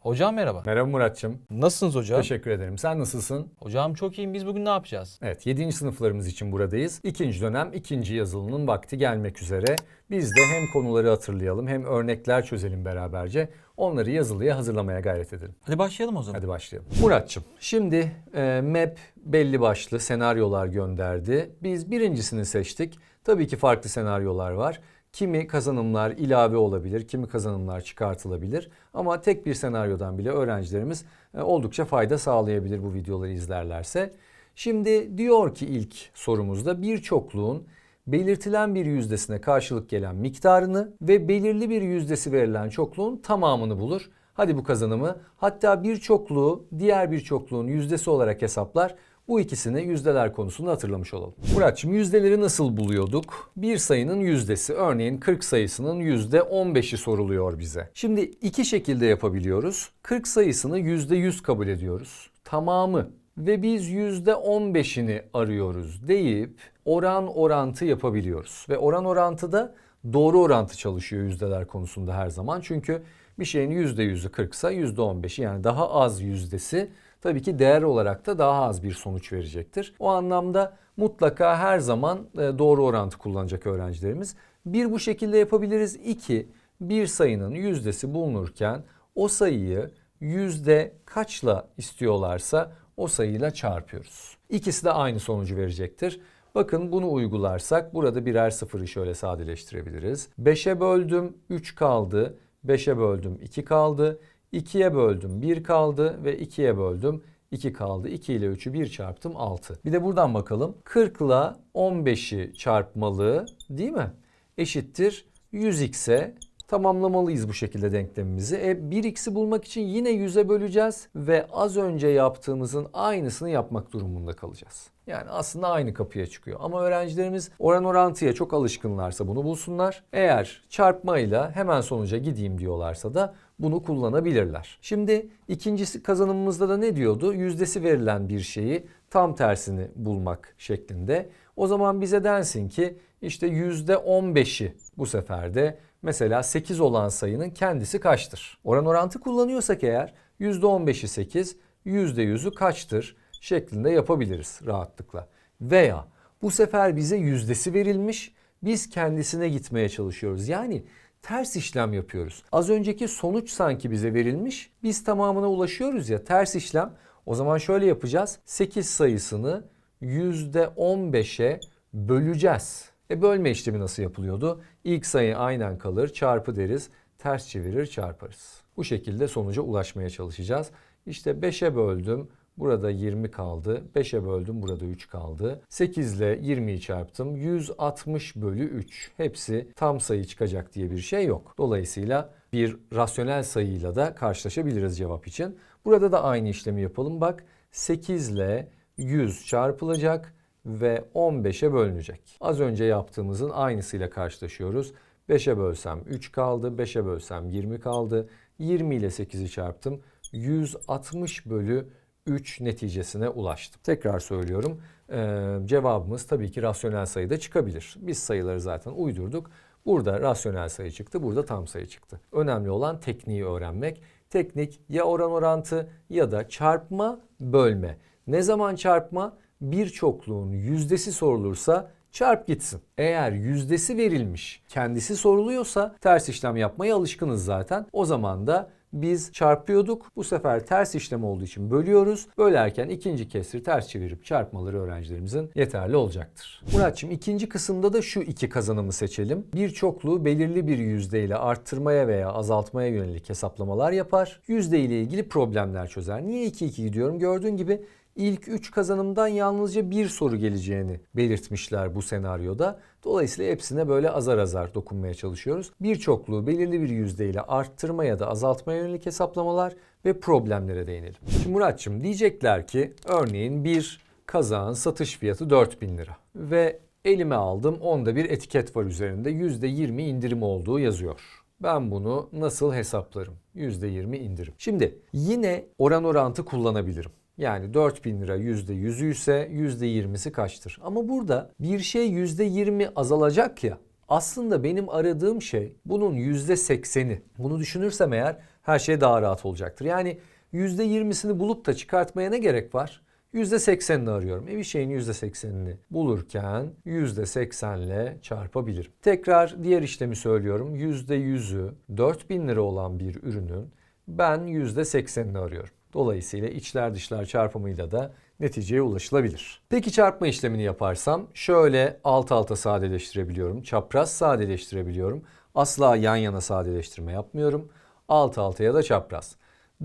Hocam merhaba. Merhaba Muratçım. Nasılsınız hocam? Teşekkür ederim. Sen nasılsın? Hocam çok iyiyim. Biz bugün ne yapacağız? Evet 7. sınıflarımız için buradayız. İkinci dönem ikinci yazılının vakti gelmek üzere. Biz de hem konuları hatırlayalım hem örnekler çözelim beraberce. Onları yazılıya hazırlamaya gayret edelim. Hadi başlayalım o zaman. Hadi başlayalım. Muratçım şimdi e, MEP belli başlı senaryolar gönderdi. Biz birincisini seçtik. Tabii ki farklı senaryolar var. Kimi kazanımlar ilave olabilir, kimi kazanımlar çıkartılabilir. Ama tek bir senaryodan bile öğrencilerimiz e, oldukça fayda sağlayabilir bu videoları izlerlerse. Şimdi diyor ki ilk sorumuzda bir çokluğun belirtilen bir yüzdesine karşılık gelen miktarını ve belirli bir yüzdesi verilen çokluğun tamamını bulur. Hadi bu kazanımı hatta bir çokluğu diğer bir çokluğun yüzdesi olarak hesaplar. Bu ikisini yüzdeler konusunda hatırlamış olalım. Muratçım yüzdeleri nasıl buluyorduk? Bir sayının yüzdesi örneğin 40 sayısının yüzde 15'i soruluyor bize. Şimdi iki şekilde yapabiliyoruz. 40 sayısını yüzde 100 kabul ediyoruz. Tamamı ve biz yüzde 15'ini arıyoruz deyip oran orantı yapabiliyoruz. Ve oran orantı da doğru orantı çalışıyor yüzdeler konusunda her zaman. Çünkü bir şeyin %100'ü 40 ise %15'i yani daha az yüzdesi tabii ki değer olarak da daha az bir sonuç verecektir. O anlamda mutlaka her zaman e, doğru orantı kullanacak öğrencilerimiz. Bir bu şekilde yapabiliriz. İki bir sayının yüzdesi bulunurken o sayıyı yüzde kaçla istiyorlarsa o sayıyla çarpıyoruz. İkisi de aynı sonucu verecektir. Bakın bunu uygularsak burada birer sıfırı şöyle sadeleştirebiliriz. 5'e böldüm 3 kaldı. 5'e böldüm 2 kaldı. 2'ye böldüm 1 kaldı ve 2'ye böldüm 2 kaldı. 2 ile 3'ü 1 çarptım 6. Bir de buradan bakalım. 40 ile 15'i çarpmalı değil mi? Eşittir 100x'e tamamlamalıyız bu şekilde denklemimizi. E 1x'i bulmak için yine 100'e böleceğiz ve az önce yaptığımızın aynısını yapmak durumunda kalacağız. Yani aslında aynı kapıya çıkıyor. Ama öğrencilerimiz oran orantıya çok alışkınlarsa bunu bulsunlar. Eğer çarpmayla hemen sonuca gideyim diyorlarsa da bunu kullanabilirler. Şimdi ikincisi kazanımımızda da ne diyordu? Yüzdesi verilen bir şeyi tam tersini bulmak şeklinde. O zaman bize densin ki işte %15'i bu sefer de mesela 8 olan sayının kendisi kaçtır? Oran orantı kullanıyorsak eğer %15'i 8, %100'ü kaçtır şeklinde yapabiliriz rahatlıkla. Veya bu sefer bize yüzdesi verilmiş, biz kendisine gitmeye çalışıyoruz. Yani ters işlem yapıyoruz. Az önceki sonuç sanki bize verilmiş, biz tamamına ulaşıyoruz ya ters işlem. O zaman şöyle yapacağız. 8 sayısını %15'e böleceğiz. E bölme işlemi nasıl yapılıyordu? İlk sayı aynen kalır, çarpı deriz, ters çevirir, çarparız. Bu şekilde sonuca ulaşmaya çalışacağız. İşte 5'e böldüm, burada 20 kaldı. 5'e böldüm, burada 3 kaldı. 8 ile 20'yi çarptım, 160 bölü 3. Hepsi tam sayı çıkacak diye bir şey yok. Dolayısıyla bir rasyonel sayıyla da karşılaşabiliriz cevap için. Burada da aynı işlemi yapalım. Bak 8 ile 100 çarpılacak ve 15'e bölünecek. Az önce yaptığımızın aynısıyla karşılaşıyoruz. 5'e bölsem 3 kaldı, 5'e bölsem 20 kaldı. 20 ile 8'i çarptım. 160 bölü 3 neticesine ulaştım. Tekrar söylüyorum. Ee, cevabımız tabii ki rasyonel sayıda çıkabilir. Biz sayıları zaten uydurduk. Burada rasyonel sayı çıktı, burada tam sayı çıktı. Önemli olan tekniği öğrenmek. Teknik ya oran orantı ya da çarpma, bölme. Ne zaman çarpma? Bir çokluğun yüzdesi sorulursa çarp gitsin. Eğer yüzdesi verilmiş, kendisi soruluyorsa ters işlem yapmaya alışkınız zaten. O zaman da biz çarpıyorduk. Bu sefer ters işlem olduğu için bölüyoruz. Bölerken ikinci kesri ters çevirip çarpmaları öğrencilerimizin yeterli olacaktır. Muratçım ikinci kısımda da şu iki kazanımı seçelim. Bir çokluğu belirli bir yüzdeyle arttırmaya veya azaltmaya yönelik hesaplamalar yapar. Yüzde ile ilgili problemler çözer. Niye 2-2 gidiyorum? Gördüğün gibi ilk 3 kazanımdan yalnızca bir soru geleceğini belirtmişler bu senaryoda. Dolayısıyla hepsine böyle azar azar dokunmaya çalışıyoruz. Bir çokluğu belirli bir yüzdeyle arttırma ya da azaltmaya yönelik hesaplamalar ve problemlere değinelim. Şimdi Muratçım diyecekler ki örneğin bir kazağın satış fiyatı 4000 lira ve elime aldım onda bir etiket var üzerinde %20 indirim olduğu yazıyor. Ben bunu nasıl hesaplarım? %20 indirim. Şimdi yine oran orantı kullanabilirim. Yani 4000 lira %100'ü ise %20'si kaçtır? Ama burada bir şey %20 azalacak ya. Aslında benim aradığım şey bunun %80'i. Bunu düşünürsem eğer her şey daha rahat olacaktır. Yani %20'sini bulup da çıkartmaya ne gerek var? %80'ini arıyorum. E bir şeyin %80'ini bulurken %80 ile çarpabilirim. Tekrar diğer işlemi söylüyorum. %100'ü 4000 lira olan bir ürünün ben %80'ini arıyorum. Dolayısıyla içler dışlar çarpımıyla da neticeye ulaşılabilir. Peki çarpma işlemini yaparsam şöyle alt alta sadeleştirebiliyorum. Çapraz sadeleştirebiliyorum. Asla yan yana sadeleştirme yapmıyorum. Alt alta ya da çapraz.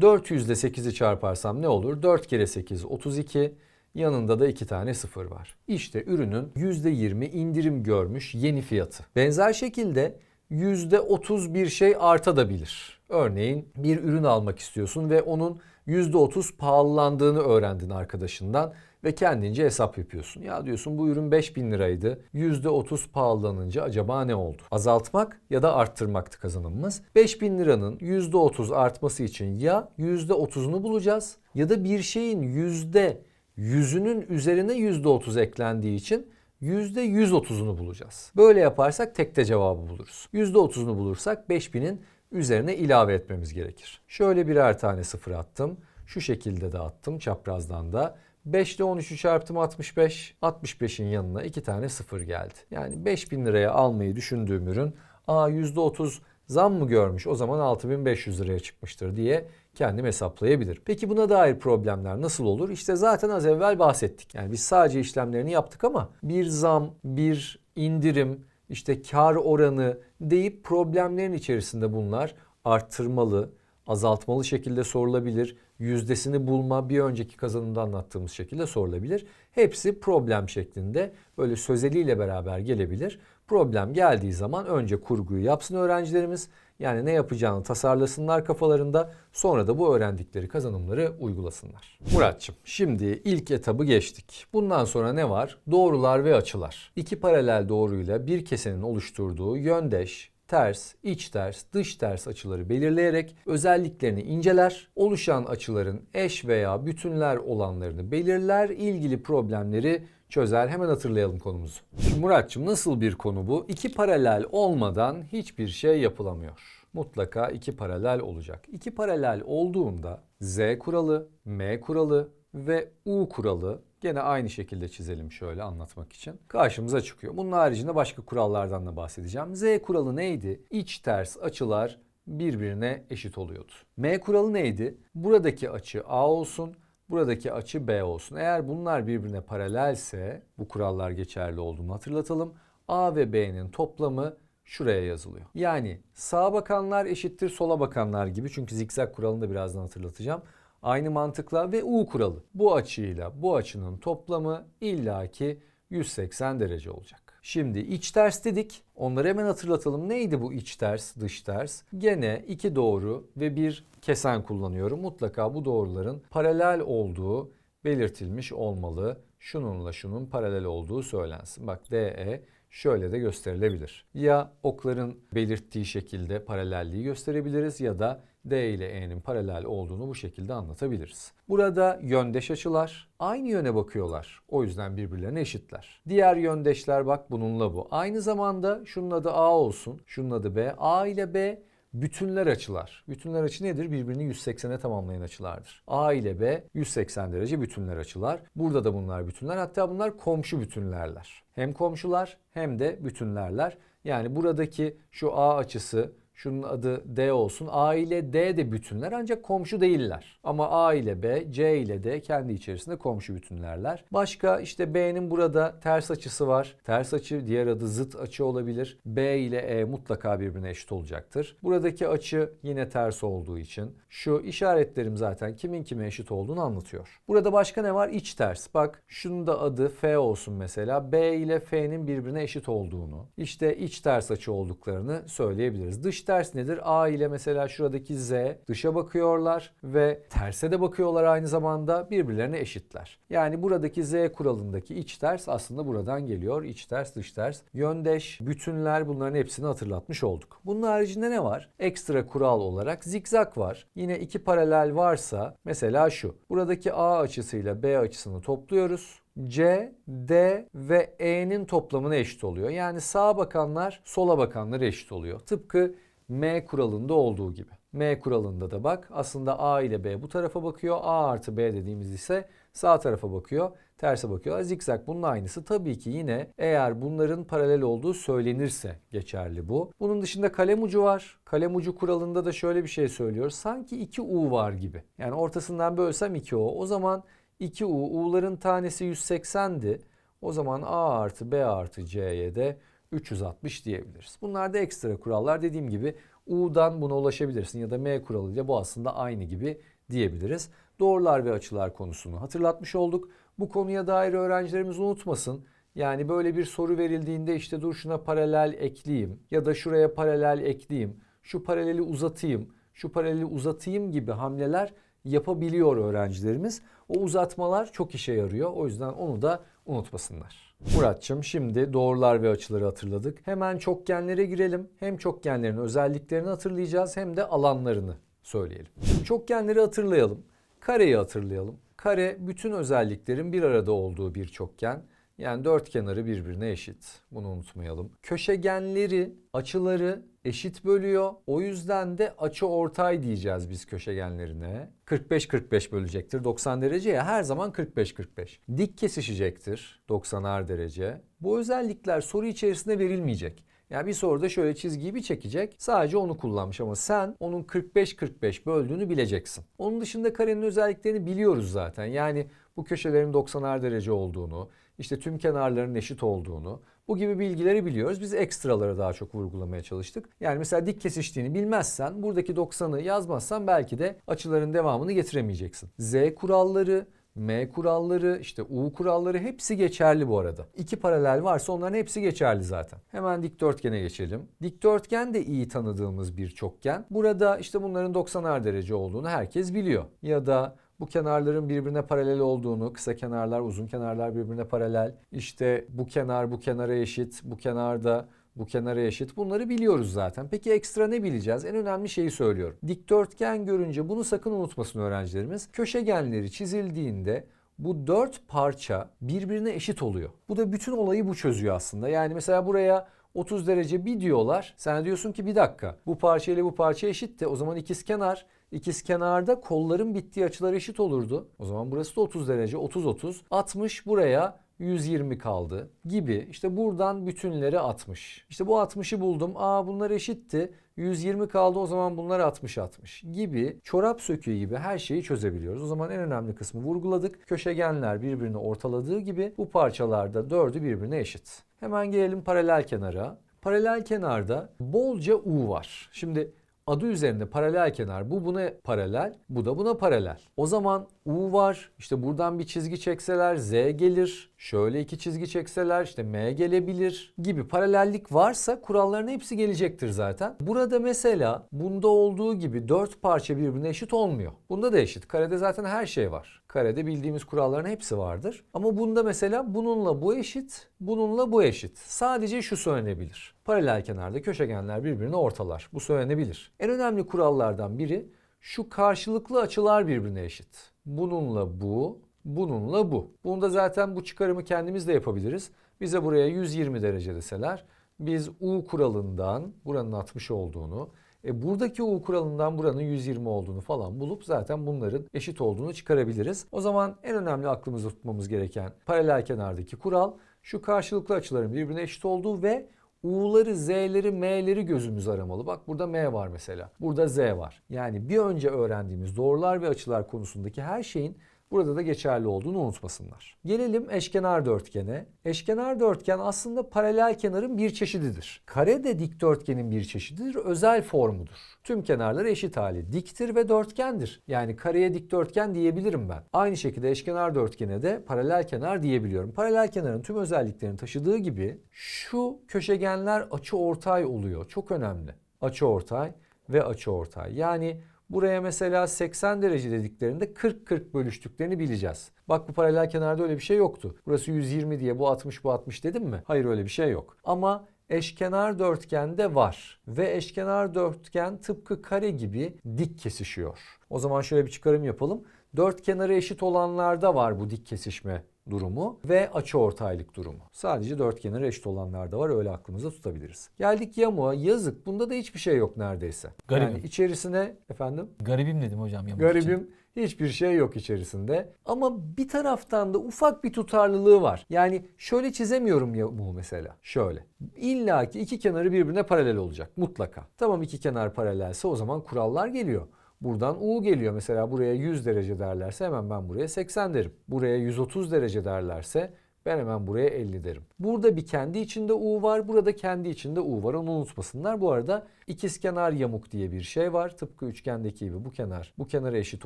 400 ile 8'i çarparsam ne olur? 4 kere 8 32. Yanında da 2 tane sıfır var. İşte ürünün %20 indirim görmüş yeni fiyatı. Benzer şekilde %30 bir şey artabilir. Örneğin bir ürün almak istiyorsun ve onun %30 pahalılandığını öğrendin arkadaşından ve kendince hesap yapıyorsun. Ya diyorsun bu ürün 5000 liraydı. %30 pahalanınca acaba ne oldu? Azaltmak ya da arttırmaktı kazanımımız. 5000 liranın %30 artması için ya %30'unu bulacağız ya da bir şeyin %100'ünün üzerine %30 eklendiği için %130'unu bulacağız. Böyle yaparsak tekte cevabı buluruz. %30'unu bulursak 5000'in üzerine ilave etmemiz gerekir. Şöyle birer tane sıfır attım. Şu şekilde de attım çaprazdan da. 5 ile 13'ü çarptım 65. 65'in yanına 2 tane sıfır geldi. Yani 5000 liraya almayı düşündüğüm ürün aa %30 zam mı görmüş o zaman 6500 liraya çıkmıştır diye kendim hesaplayabilir. Peki buna dair problemler nasıl olur? İşte zaten az evvel bahsettik. Yani biz sadece işlemlerini yaptık ama bir zam, bir indirim, işte kar oranı deyip problemlerin içerisinde bunlar arttırmalı, azaltmalı şekilde sorulabilir. Yüzdesini bulma bir önceki kazanımda anlattığımız şekilde sorulabilir. Hepsi problem şeklinde böyle sözeliyle beraber gelebilir. Problem geldiği zaman önce kurguyu yapsın öğrencilerimiz. Yani ne yapacağını tasarlasınlar kafalarında. Sonra da bu öğrendikleri kazanımları uygulasınlar. Muratçım şimdi ilk etabı geçtik. Bundan sonra ne var? Doğrular ve açılar. İki paralel doğruyla bir kesenin oluşturduğu yöndeş, ters, iç ters, dış ters açıları belirleyerek özelliklerini inceler, oluşan açıların eş veya bütünler olanlarını belirler, ilgili problemleri çözer. Hemen hatırlayalım konumuzu. Şimdi Muratçım nasıl bir konu bu? İki paralel olmadan hiçbir şey yapılamıyor. Mutlaka iki paralel olacak. İki paralel olduğunda Z kuralı, M kuralı ve U kuralı Gene aynı şekilde çizelim şöyle anlatmak için. Karşımıza çıkıyor. Bunun haricinde başka kurallardan da bahsedeceğim. Z kuralı neydi? İç ters açılar birbirine eşit oluyordu. M kuralı neydi? Buradaki açı A olsun, buradaki açı B olsun. Eğer bunlar birbirine paralelse bu kurallar geçerli olduğunu hatırlatalım. A ve B'nin toplamı şuraya yazılıyor. Yani sağa bakanlar eşittir sola bakanlar gibi çünkü zikzak kuralını da birazdan hatırlatacağım. Aynı mantıkla ve U kuralı. Bu açıyla bu açının toplamı illaki 180 derece olacak. Şimdi iç ters dedik. Onları hemen hatırlatalım. Neydi bu iç ters, dış ters? Gene iki doğru ve bir kesen kullanıyorum. Mutlaka bu doğruların paralel olduğu belirtilmiş olmalı. Şununla şunun paralel olduğu söylensin. Bak DE şöyle de gösterilebilir. Ya okların belirttiği şekilde paralelliği gösterebiliriz ya da D ile E'nin paralel olduğunu bu şekilde anlatabiliriz. Burada yöndeş açılar aynı yöne bakıyorlar. O yüzden birbirlerine eşitler. Diğer yöndeşler bak bununla bu. Aynı zamanda şunun adı A olsun, şunun adı B. A ile B bütünler açılar. Bütünler açı nedir? Birbirini 180'e tamamlayan açılardır. A ile B 180 derece bütünler açılar. Burada da bunlar bütünler. Hatta bunlar komşu bütünlerler. Hem komşular hem de bütünlerler. Yani buradaki şu A açısı Şunun adı D olsun. A ile D de bütünler ancak komşu değiller. Ama A ile B, C ile D kendi içerisinde komşu bütünlerler. Başka işte B'nin burada ters açısı var. Ters açı diğer adı zıt açı olabilir. B ile E mutlaka birbirine eşit olacaktır. Buradaki açı yine ters olduğu için şu işaretlerim zaten kimin kime eşit olduğunu anlatıyor. Burada başka ne var? İç ters. Bak şunun da adı F olsun mesela. B ile F'nin birbirine eşit olduğunu, işte iç ters açı olduklarını söyleyebiliriz. Dış ters nedir? A ile mesela şuradaki Z dışa bakıyorlar ve terse de bakıyorlar aynı zamanda birbirlerine eşitler. Yani buradaki Z kuralındaki iç ters aslında buradan geliyor. İç ters, dış ters, yöndeş, bütünler bunların hepsini hatırlatmış olduk. Bunun haricinde ne var? Ekstra kural olarak zikzak var. Yine iki paralel varsa mesela şu. Buradaki A açısıyla B açısını topluyoruz. C, D ve E'nin toplamına eşit oluyor. Yani sağa bakanlar sola bakanlar eşit oluyor. Tıpkı M kuralında olduğu gibi. M kuralında da bak aslında A ile B bu tarafa bakıyor. A artı B dediğimiz ise sağ tarafa bakıyor. Terse bakıyorlar. Zikzak bunun aynısı. Tabii ki yine eğer bunların paralel olduğu söylenirse geçerli bu. Bunun dışında kalem ucu var. Kalem ucu kuralında da şöyle bir şey söylüyor. Sanki iki U var gibi. Yani ortasından bölsem 2 O. O zaman 2 U. U'ların tanesi 180'di. O zaman A artı B artı C'ye de 360 diyebiliriz. Bunlar da ekstra kurallar. Dediğim gibi U'dan buna ulaşabilirsin ya da M kuralıyla bu aslında aynı gibi diyebiliriz. Doğrular ve açılar konusunu hatırlatmış olduk. Bu konuya dair öğrencilerimiz unutmasın. Yani böyle bir soru verildiğinde işte dur şuna paralel ekleyeyim ya da şuraya paralel ekleyeyim, şu paraleli uzatayım, şu paraleli uzatayım gibi hamleler yapabiliyor öğrencilerimiz. O uzatmalar çok işe yarıyor. O yüzden onu da unutmasınlar. Muratçım şimdi doğrular ve açıları hatırladık. Hemen çokgenlere girelim. Hem çokgenlerin özelliklerini hatırlayacağız hem de alanlarını söyleyelim. Çokgenleri hatırlayalım. Kareyi hatırlayalım. Kare bütün özelliklerin bir arada olduğu bir çokgen. Yani dört kenarı birbirine eşit. Bunu unutmayalım. Köşegenleri, açıları eşit bölüyor. O yüzden de açı ortay diyeceğiz biz köşegenlerine. 45-45 bölecektir 90 dereceye her zaman 45-45. Dik kesişecektir 90'ar derece. Bu özellikler soru içerisinde verilmeyecek. Yani bir soruda şöyle çizgiyi bir çekecek. Sadece onu kullanmış ama sen onun 45-45 böldüğünü bileceksin. Onun dışında karenin özelliklerini biliyoruz zaten. Yani bu köşelerin 90'ar derece olduğunu, işte tüm kenarların eşit olduğunu, bu gibi bilgileri biliyoruz. Biz ekstraları daha çok vurgulamaya çalıştık. Yani mesela dik kesiştiğini bilmezsen buradaki 90'ı yazmazsan belki de açıların devamını getiremeyeceksin. Z kuralları, M kuralları, işte U kuralları hepsi geçerli bu arada. İki paralel varsa onların hepsi geçerli zaten. Hemen dikdörtgene geçelim. Dikdörtgen de iyi tanıdığımız bir çokgen. Burada işte bunların 90'ar derece olduğunu herkes biliyor. Ya da bu kenarların birbirine paralel olduğunu, kısa kenarlar, uzun kenarlar birbirine paralel. İşte bu kenar bu kenara eşit, bu kenarda bu kenara eşit. Bunları biliyoruz zaten. Peki ekstra ne bileceğiz? En önemli şeyi söylüyorum. Dikdörtgen görünce bunu sakın unutmasın öğrencilerimiz. Köşegenleri çizildiğinde bu dört parça birbirine eşit oluyor. Bu da bütün olayı bu çözüyor aslında. Yani mesela buraya 30 derece bir diyorlar. Sen diyorsun ki bir dakika bu parça ile bu parça eşit de o zaman ikizkenar. İkizkenarda kolların bittiği açılar eşit olurdu. O zaman burası da 30 derece 30 30. 60 buraya 120 kaldı gibi. İşte buradan bütünleri 60. İşte bu 60'ı buldum. Aa bunlar eşitti. 120 kaldı o zaman bunlar 60 60 gibi çorap söküğü gibi her şeyi çözebiliyoruz. O zaman en önemli kısmı vurguladık. Köşegenler birbirini ortaladığı gibi bu parçalarda dördü birbirine eşit. Hemen gelelim paralel kenara. Paralel kenarda bolca U var. Şimdi adı üzerinde paralel kenar. Bu buna paralel, bu da buna paralel. O zaman U var. İşte buradan bir çizgi çekseler Z gelir. Şöyle iki çizgi çekseler işte M gelebilir gibi paralellik varsa kuralların hepsi gelecektir zaten. Burada mesela bunda olduğu gibi dört parça birbirine eşit olmuyor. Bunda da eşit. Karede zaten her şey var. Karede bildiğimiz kuralların hepsi vardır. Ama bunda mesela bununla bu eşit, bununla bu eşit. Sadece şu söylenebilir. Paralel kenarda köşegenler birbirini ortalar. Bu söylenebilir. En önemli kurallardan biri şu karşılıklı açılar birbirine eşit. Bununla bu, bununla bu. Bunda zaten bu çıkarımı kendimiz de yapabiliriz. Bize buraya 120 derece deseler biz U kuralından buranın 60 olduğunu, e buradaki U kuralından buranın 120 olduğunu falan bulup zaten bunların eşit olduğunu çıkarabiliriz. O zaman en önemli aklımızda tutmamız gereken paralel kenardaki kural şu karşılıklı açıların birbirine eşit olduğu ve U'ları, Z'leri, M'leri gözümüz aramalı. Bak burada M var mesela. Burada Z var. Yani bir önce öğrendiğimiz doğrular ve açılar konusundaki her şeyin burada da geçerli olduğunu unutmasınlar. Gelelim eşkenar dörtgene. Eşkenar dörtgen aslında paralel kenarın bir çeşididir. Kare de dikdörtgenin bir çeşididir, özel formudur. Tüm kenarları eşit hali diktir ve dörtgendir. Yani kareye dikdörtgen diyebilirim ben. Aynı şekilde eşkenar dörtgene de paralel kenar diyebiliyorum. Paralel kenarın tüm özelliklerini taşıdığı gibi şu köşegenler açı ortay oluyor. Çok önemli. Açı ortay ve açı ortay. Yani Buraya mesela 80 derece dediklerinde 40-40 bölüştüklerini bileceğiz. Bak bu paralel kenarda öyle bir şey yoktu. Burası 120 diye bu 60 bu 60 dedim mi? Hayır öyle bir şey yok. Ama eşkenar dörtgende var ve eşkenar dörtgen tıpkı kare gibi dik kesişiyor. O zaman şöyle bir çıkarım yapalım. Dört kenarı eşit olanlarda var bu dik kesişme durumu ve açıortaylık durumu. Sadece dörtgenler eşit olanlar da var öyle aklımızda tutabiliriz. Geldik yamuğa yazık bunda da hiçbir şey yok neredeyse. Garibim. Yani içerisine efendim Garibim dedim hocam yamuk için. Garibim hiçbir şey yok içerisinde. Ama bir taraftan da ufak bir tutarlılığı var. Yani şöyle çizemiyorum ya bu mesela. Şöyle. İlla ki iki kenarı birbirine paralel olacak mutlaka. Tamam iki kenar paralelse o zaman kurallar geliyor. Buradan U geliyor. Mesela buraya 100 derece derlerse hemen ben buraya 80 derim. Buraya 130 derece derlerse ben hemen buraya 50 derim. Burada bir kendi içinde U var. Burada kendi içinde U var. Onu unutmasınlar. Bu arada ikizkenar yamuk diye bir şey var. Tıpkı üçgendeki gibi bu kenar bu kenara eşit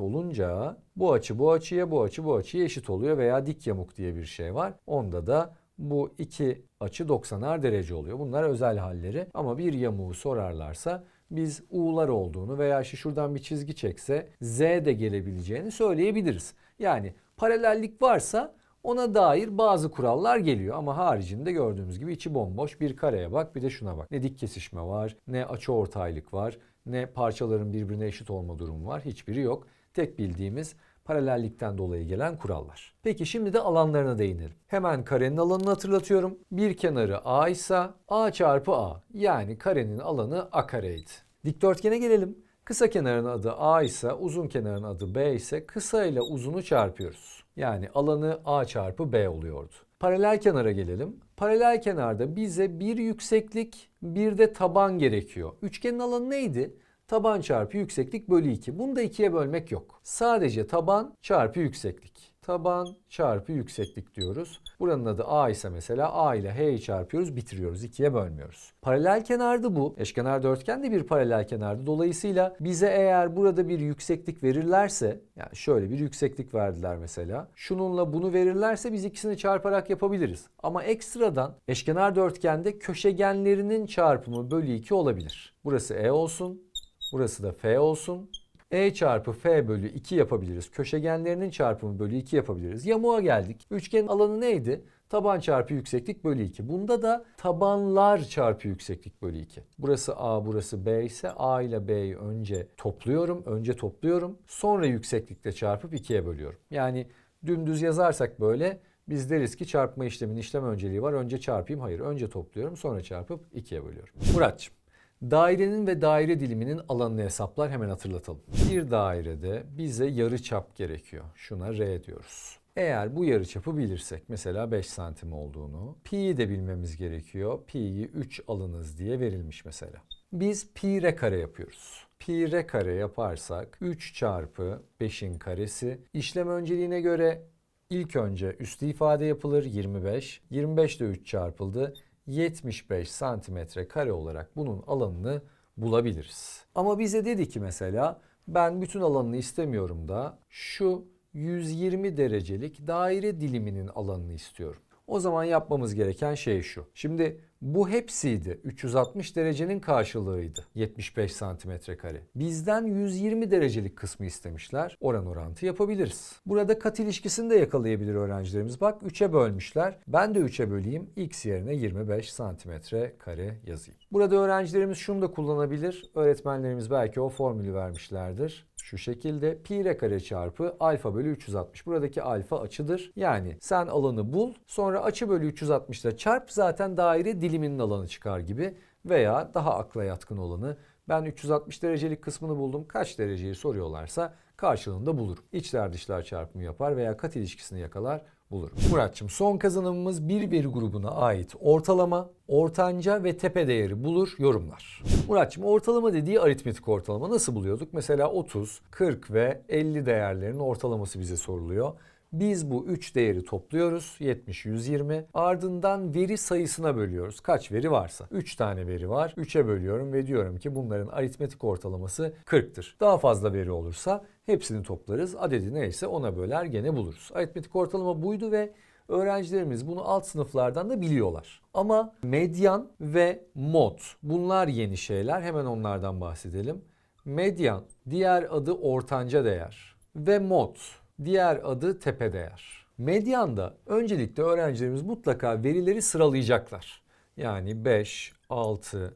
olunca bu açı bu açıya bu açı bu açıya eşit oluyor veya dik yamuk diye bir şey var. Onda da bu iki açı 90'ar derece oluyor. Bunlar özel halleri ama bir yamuğu sorarlarsa biz U'lar olduğunu veya işte şuradan bir çizgi çekse Z de gelebileceğini söyleyebiliriz. Yani paralellik varsa ona dair bazı kurallar geliyor ama haricinde gördüğümüz gibi içi bomboş bir kareye bak bir de şuna bak. Ne dik kesişme var, ne açıortaylık var, ne parçaların birbirine eşit olma durumu var. Hiçbiri yok. Tek bildiğimiz paralellikten dolayı gelen kurallar. Peki şimdi de alanlarına değinelim. Hemen karenin alanını hatırlatıyorum. Bir kenarı A ise A çarpı A yani karenin alanı A kareydi. Dikdörtgene gelelim. Kısa kenarın adı A ise uzun kenarın adı B ise kısa ile uzunu çarpıyoruz. Yani alanı A çarpı B oluyordu. Paralel kenara gelelim. Paralel kenarda bize bir yükseklik bir de taban gerekiyor. Üçgenin alanı neydi? Taban çarpı yükseklik bölü 2. Bunu da ikiye bölmek yok. Sadece taban çarpı yükseklik. Taban çarpı yükseklik diyoruz. Buranın adı A ise mesela A ile H'yi çarpıyoruz bitiriyoruz. ikiye bölmüyoruz. Paralel kenardı bu. Eşkenar dörtgen de bir paralel kenardı. Dolayısıyla bize eğer burada bir yükseklik verirlerse yani şöyle bir yükseklik verdiler mesela. Şununla bunu verirlerse biz ikisini çarparak yapabiliriz. Ama ekstradan eşkenar dörtgende köşegenlerinin çarpımı bölü 2 olabilir. Burası E olsun. Burası da F olsun. E çarpı F bölü 2 yapabiliriz. Köşegenlerinin çarpımı bölü 2 yapabiliriz. Yamuğa geldik. Üçgenin alanı neydi? Taban çarpı yükseklik bölü 2. Bunda da tabanlar çarpı yükseklik bölü 2. Burası A, burası B ise A ile B'yi önce topluyorum. Önce topluyorum. Sonra yükseklikle çarpıp 2'ye bölüyorum. Yani dümdüz yazarsak böyle biz deriz ki çarpma işleminin işlem önceliği var. Önce çarpayım. Hayır. Önce topluyorum. Sonra çarpıp 2'ye bölüyorum. Muratçım. Dairenin ve daire diliminin alanını hesaplar hemen hatırlatalım. Bir dairede bize yarı çap gerekiyor. Şuna R diyoruz. Eğer bu yarı çapı bilirsek mesela 5 santim olduğunu, pi'yi de bilmemiz gerekiyor. Pi'yi 3 alınız diye verilmiş mesela. Biz pi r kare yapıyoruz. Pi r kare yaparsak 3 çarpı 5'in karesi. İşlem önceliğine göre ilk önce üstü ifade yapılır 25. 25 de 3 çarpıldı. 75 santimetre kare olarak bunun alanını bulabiliriz. Ama bize dedi ki mesela ben bütün alanını istemiyorum da şu 120 derecelik daire diliminin alanını istiyorum. O zaman yapmamız gereken şey şu. Şimdi bu hepsiydi. 360 derecenin karşılığıydı. 75 santimetre kare. Bizden 120 derecelik kısmı istemişler. Oran orantı yapabiliriz. Burada kat ilişkisini de yakalayabilir öğrencilerimiz. Bak 3'e bölmüşler. Ben de 3'e böleyim. X yerine 25 santimetre kare yazayım. Burada öğrencilerimiz şunu da kullanabilir. Öğretmenlerimiz belki o formülü vermişlerdir. Şu şekilde pi r kare çarpı alfa bölü 360. Buradaki alfa açıdır. Yani sen alanı bul sonra açı bölü 360 ile çarp zaten daire diliminin alanı çıkar gibi. Veya daha akla yatkın olanı ben 360 derecelik kısmını buldum. Kaç dereceyi soruyorlarsa karşılığında bulurum. İçler dışlar çarpımı yapar veya kat ilişkisini yakalar bulurum. Muratçım son kazanımımız bir veri grubuna ait ortalama, ortanca ve tepe değeri bulur yorumlar. Muratçım ortalama dediği aritmetik ortalama nasıl buluyorduk? Mesela 30, 40 ve 50 değerlerinin ortalaması bize soruluyor. Biz bu 3 değeri topluyoruz. 70, 120. Ardından veri sayısına bölüyoruz. Kaç veri varsa. 3 tane veri var. 3'e bölüyorum ve diyorum ki bunların aritmetik ortalaması 40'tır. Daha fazla veri olursa hepsini toplarız. Adedi neyse ona böler gene buluruz. Aritmetik ortalama buydu ve öğrencilerimiz bunu alt sınıflardan da biliyorlar. Ama medyan ve mod bunlar yeni şeyler. Hemen onlardan bahsedelim. Medyan diğer adı ortanca değer ve mod diğer adı tepe değer. Medyanda öncelikle öğrencilerimiz mutlaka verileri sıralayacaklar. Yani 5, 6,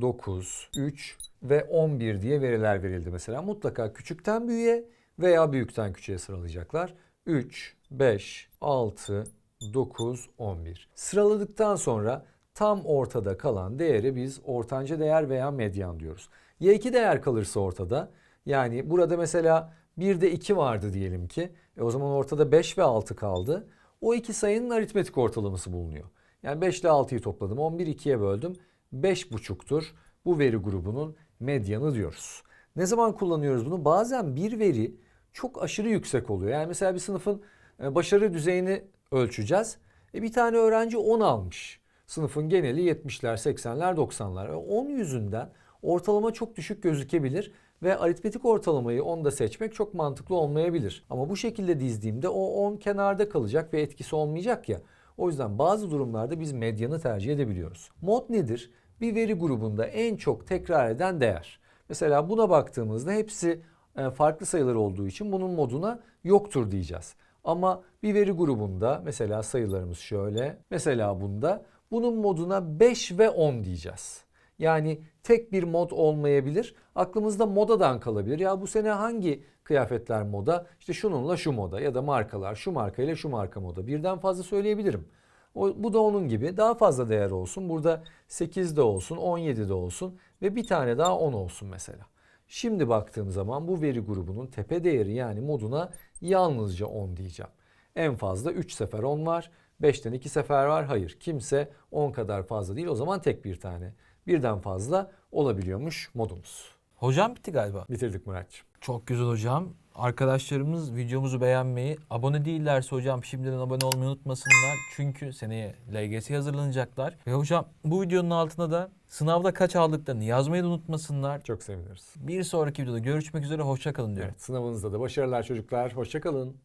9, 3 ve 11 diye veriler verildi mesela. Mutlaka küçükten büyüğe veya büyükten küçüğe sıralayacaklar. 3, 5, 6, 9, 11. Sıraladıktan sonra tam ortada kalan değeri biz ortanca değer veya medyan diyoruz. Ya iki değer kalırsa ortada yani burada mesela 1'de 2 vardı diyelim ki. E o zaman ortada 5 ve 6 kaldı. O iki sayının aritmetik ortalaması bulunuyor. Yani 5 ile 6'yı topladım. 11 2'ye böldüm. 5,5'tur. Bu veri grubunun medyanı diyoruz. Ne zaman kullanıyoruz bunu? Bazen bir veri çok aşırı yüksek oluyor. Yani mesela bir sınıfın e, başarı düzeyini ölçeceğiz. E bir tane öğrenci 10 almış. Sınıfın geneli 70'ler, 80'ler, 90'lar. E 10 yüzünden ortalama çok düşük gözükebilir ve aritmetik ortalamayı 10'da seçmek çok mantıklı olmayabilir. Ama bu şekilde dizdiğimde o 10 kenarda kalacak ve etkisi olmayacak ya. O yüzden bazı durumlarda biz medyanı tercih edebiliyoruz. Mod nedir? Bir veri grubunda en çok tekrar eden değer. Mesela buna baktığımızda hepsi e, farklı sayılar olduğu için bunun moduna yoktur diyeceğiz. Ama bir veri grubunda mesela sayılarımız şöyle. Mesela bunda bunun moduna 5 ve 10 diyeceğiz. Yani tek bir mod olmayabilir. Aklımızda modadan kalabilir. Ya bu sene hangi kıyafetler moda? İşte şununla şu moda ya da markalar şu marka ile şu marka moda. Birden fazla söyleyebilirim. O, bu da onun gibi daha fazla değer olsun. Burada 8 de olsun, 17 de olsun ve bir tane daha 10 olsun mesela. Şimdi baktığım zaman bu veri grubunun tepe değeri yani moduna yalnızca 10 diyeceğim. En fazla 3 sefer 10 var. 5'ten 2 sefer var. Hayır kimse 10 kadar fazla değil. O zaman tek bir tane. Birden fazla olabiliyormuş modumuz. Hocam bitti galiba. Bitirdik Muratçım. Çok güzel hocam. Arkadaşlarımız videomuzu beğenmeyi, abone değillerse hocam şimdiden abone olmayı unutmasınlar. Çünkü seneye LGS'ye hazırlanacaklar. Ve hocam bu videonun altına da sınavda kaç aldıklarını yazmayı da unutmasınlar. Çok seviniriz. Bir sonraki videoda görüşmek üzere. Hoşça kalın diyorum. Evet, sınavınızda da başarılar çocuklar. Hoşçakalın.